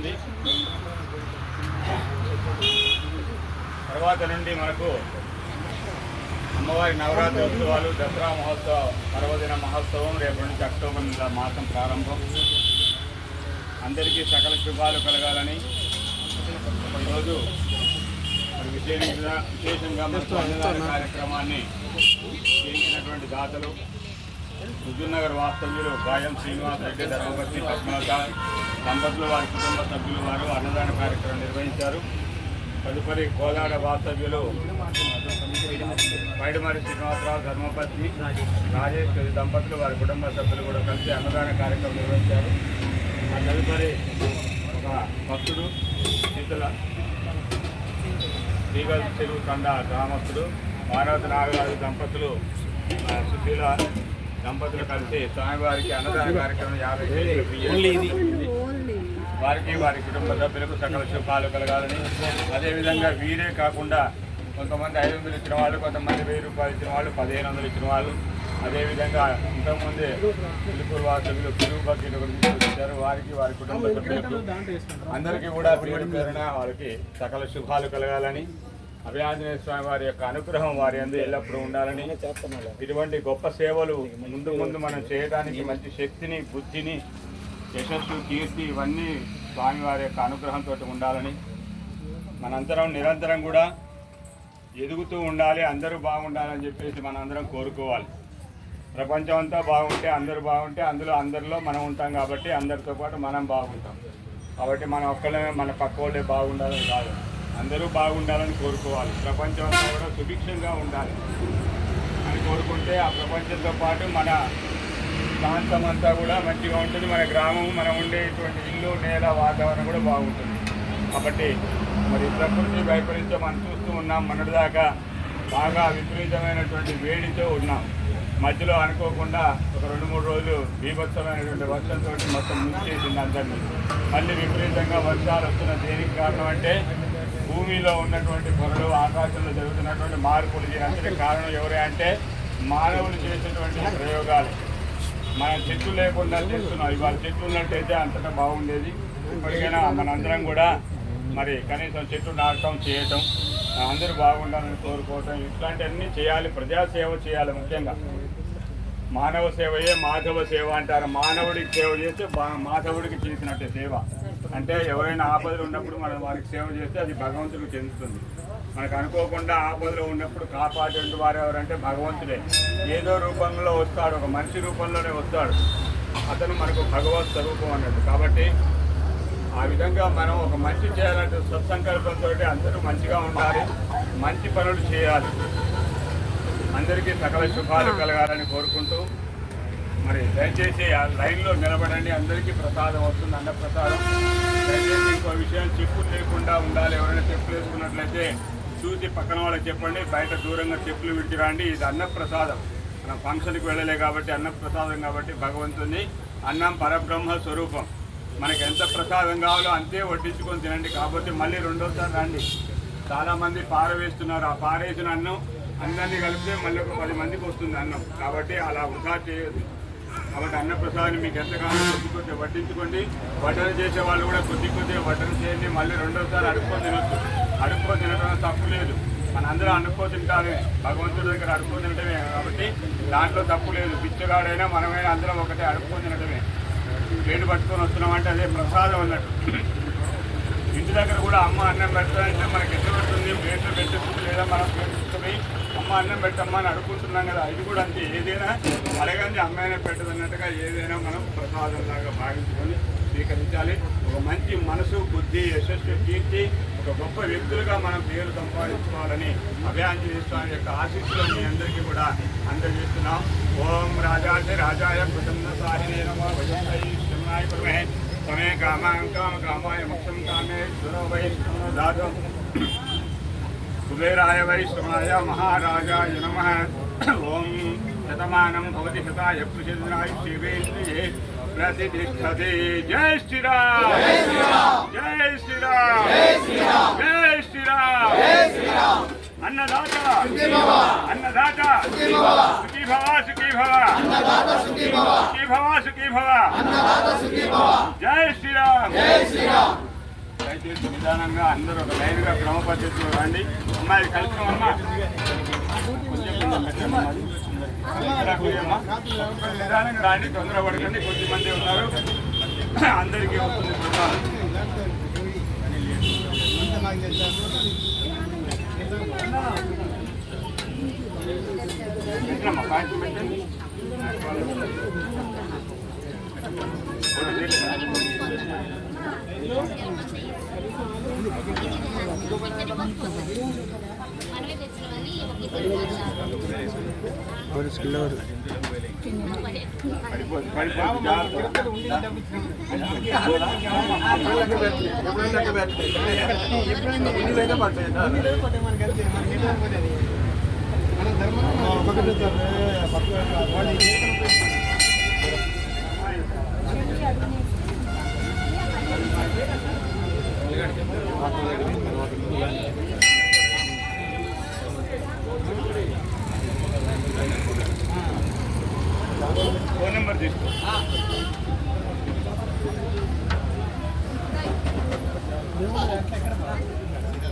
జరుగుతుంది. తర్వాత నుండి మనకు అమ్మవారి నవరాత్రి ఉత్సవాలు దసరా మహోత్సవ పర్వదిన మహోత్సవం రేపటి నుంచి అక్టోబర్ నెల మాసం ప్రారంభం. అందరికీ సకల శుభాలు కలగాలని ఈరోజు మరి విశేషంగా విశేషంగా కార్యక్రమాన్ని చేసినటువంటి దాతలు హుజూర్నగర్ వాస్తవ్యులు గాయం శ్రీనివాస్ రెడ్డి ధర్మపతి పద్మలత దంపతులు వారి కుటుంబ సభ్యులు వారు అన్నదాన కార్యక్రమం నిర్వహించారు. తదుపరి కోదాడ వాస్తవ్యులు పైడిమరి శ్రీనివాసరావు ధర్మపత్ని రాజేష్ దంపతులు వారి కుటుంబ సభ్యులు కూడా కలిసి అన్నదాన కార్యక్రమం నిర్వహించారు. ఆ తదుపరి ఒక భక్తుడు శీతల శ్రీగల్ చెరువు కండ గ్రామస్తుడు మానవత నాగరాజు దంపతులు సుశీల దంపతులు కలిసి స్వామివారికి అన్నదాన కార్యక్రమం యాభై వారికి వారి కుటుంబ సభ్యులకు సకల శుభాలు కలగాలని. అదేవిధంగా వీరే కాకుండా కొంతమంది ఐదు వందలు ఇచ్చిన వాళ్ళు కొంతమంది వెయ్యి రూపాయలు ఇచ్చిన వాళ్ళు పదిహేను వందలు ఇచ్చిన వాళ్ళు. అదేవిధంగా ఇంతకుముందే పిలుపురు వాసవులు పిలుపు బకెట్ గురించి వారికి వారి కుటుంబ సభ్యులకు అందరికీ కూడా పేరు పేరున వారికి సకల శుభాలు కలగాలని. అభయాంజనేయ స్వామి వారి యొక్క అనుగ్రహం వారి అందు ఎల్లప్పుడూ ఉండాలని. ఇటువంటి గొప్ప సేవలు ముందు ముందు మనం చేయడానికి మంచి శక్తిని బుద్ధిని యశస్సు కీర్తి ఇవన్నీ స్వామివారి యొక్క అనుగ్రహంతో ఉండాలని. మనందరం నిరంతరం కూడా ఎదుగుతూ ఉండాలి అందరూ బాగుండాలని చెప్పేసి మనందరం కోరుకోవాలి. ప్రపంచం అంతా బాగుంటే అందరూ బాగుంటే అందులో అందరిలో మనం ఉంటాం కాబట్టి అందరితో పాటు మనం బాగుంటాం. కాబట్టి మనం ఒక్కళ్ళమే మన పక్క వాళ్ళే బాగుండాలని కాదు. అందరూ బాగుండాలని కోరుకోవాలి. ప్రపంచం అంతా కూడా సుభిక్షంగా ఉండాలి అని కోరుకుంటే ఆ ప్రపంచంతో పాటు మన ప్రాంతం అంతా కూడా మంచిగా ఉంటుంది. మన గ్రామం మనం ఉండేటువంటి ఇల్లు నేల వాతావరణం కూడా బాగుంటుంది. కాబట్టి మరి ప్రకృతి వైపరీత్యం మనం చూస్తూ ఉన్నాం. మొన్నటిదాకా బాగా విపరీతమైనటువంటి వేడితో ఉన్నాం. మధ్యలో అనుకోకుండా ఒక రెండు మూడు రోజులు బీభత్సమైనటువంటి వర్షంతో మొత్తం ముంచేసింది అందరినీ. మళ్ళీ విపరీతంగా వర్షాలు వస్తున్న దేనికి కారణం అంటే భూమిలో ఉన్నటువంటి పొరలు ఆకాశంలో జరుగుతున్నటువంటి మార్పులు అంతటి కారణం ఎవరే అంటే మానవులు చేసినటువంటి ప్రయోగాలు. మన చెట్లు లేకుండా చేస్తున్నాం. ఇవాళ చెట్లు ఉన్నట్టయితే అంతటా బాగుండేది. ఇప్పటికైనా మనందరం కూడా మరి కనీసం చెట్లు నాటడం చేయటం అందరూ బాగుండాలని కోరుకోవటం ఇట్లాంటివన్నీ చేయాలి. ప్రజాసేవ చేయాలి ముఖ్యంగా. మానవ సేవయే మాధవ సేవ అంటారు. మానవుడికి సేవ చేస్తే మాధవుడికి చేసినట్టే సేవ. అంటే ఎవరైనా ఆపదలు ఉన్నప్పుడు మనం వారికి సేవ చేస్తే అది భగవంతుడికి చెందుతుంది. మనకు అనుకోకుండా ఆపదలో ఉన్నప్పుడు కాపాడే వారు ఎవరంటే భగవంతుడే. ఏదో రూపంలో వస్తాడు ఒక మనిషి రూపంలోనే వస్తాడు. అతను మనకు భగవత్ స్వరూపం అన్నట్టు. కాబట్టి ఆ విధంగా మనం ఒక మంచి చేయాలంటే సత్సంకల్పంతో అందరూ మంచిగా ఉండాలి మంచి పనులు చేయాలి. అందరికీ సకల శుభాలు కలగాలని కోరుకుంటూ మరి దయచేసి ఆ లైన్లో నిలబడండి. అందరికీ ప్రసాదం వస్తుంది అన్న ప్రసాదం దయచేసి ఇంకో విషయం చెప్పులు లేకుండా ఉండాలి. ఎవరైనా చెప్పులు వేసుకున్నట్లయితే చూసి పక్కన వాళ్ళకి చెప్పండి. బయట దూరంగా చెప్పులు విడిచిరండి ఇది అన్న ప్రసాదం మనం ఫంక్షన్కి వెళ్ళలే కాబట్టి అన్నప్రసాదం కాబట్టి భగవంతుని అన్నం పరబ్రహ్మ స్వరూపం. మనకి ఎంత ప్రసాదం కావాలో అంతే వడ్డించుకొని తినండి. కాబట్టి మళ్ళీ రెండోసారి రండి. చాలామంది పారవేస్తున్నారు ఆ పారేసిన అన్నం అందరినీ కలిపితే మళ్ళీ ఒక పది మందికి వస్తుంది అన్నం. కాబట్టి అలా వృధా చేయదు కాబట్టి అన్నప్రసాదాన్ని మీకు ఎంత కొద్ది కొద్దిగా వడ్డించుకోండి. వడ్డన చేసే వాళ్ళు కూడా కొద్ది కొద్దిగా వడ్డన చేయండి. మళ్ళీ రెండోసారి అడుక్కొని తినొచ్చు అడుక్కొని తినడం తప్పు లేదు. మన అందరూ అనుకో తింటారే భగవంతుడి దగ్గర అడుక్కొని తినడమే కాబట్టి దాంట్లో తప్పు లేదు. పిచ్చగాడైనా మనమైనా అందరం ఒకటే అడుక్కొని తినడమే ప్లేట్ పట్టుకొని వస్తున్నామంటే అదే ప్రసాదం అన్నట్టు. ఇంటి దగ్గర కూడా అమ్మ అన్నం పెడతానంటే మనకి ఎంత పెడుతుంది? ప్లేట్లో పెట్టేస్తుంది లేదా మనం ప్లేట్ అమ్మ అన్నం పెట్టమ్మా అని అడుగుతున్నాం కదా ఇది కూడా అంతే ఏదైనా అడగండి అమ్మాయినే పెట్టదన్నట్టుగా ఏదైనా మనం ప్రసాదంలాగా భావించుకొని స్వీకరించాలి. ఒక మంచి మనసు బుద్ధి యశస్సు కీర్తి ఒక గొప్ప వ్యక్తులుగా మనం పేరు సంపాదించుకోవాలని అభయాంజలి స్వామి యొక్క ఆశీస్సులు మీ అందరికీ కూడా అందజేస్తున్నాం. ఓం రాజాజ రాజాయ ప్రసన్న సాహినే నమో భజంతై శివనాయ తమే కామాం కామ కామాయ మోక్షం కామే సురో వై దాతం. కుబేరాయ వై శ్రమాయ మహారాజాయ నమ. ఓం శతమానం భవతి శతాయ పృషిద్రాయ శివేంద్రియే ప్రతిష్టతే. జై శ్రీరామ్! జై శ్రీరామ్! జై శ్రీరామ్! అన్నదాత! అన్నదాత! సుఖీ భవ సుఖీ భవ సుఖీ భవ సుఖీ భవ జై శ్రీరామ్! దయచేసి నిదానంగా అందరూ ఒక లైన్గా క్రమ పద్ధతిలో రండి. అమ్మాయి కలిసి నిదానంగా రాండి తొందర పడకండి కొద్దిమంది ఉన్నారు అందరికీ వస్తుంది పెట్టమ్మా, పెట్టండి మనమే ధర్మం ఒకటి పడిపోతుంది, పడిపోతుంది,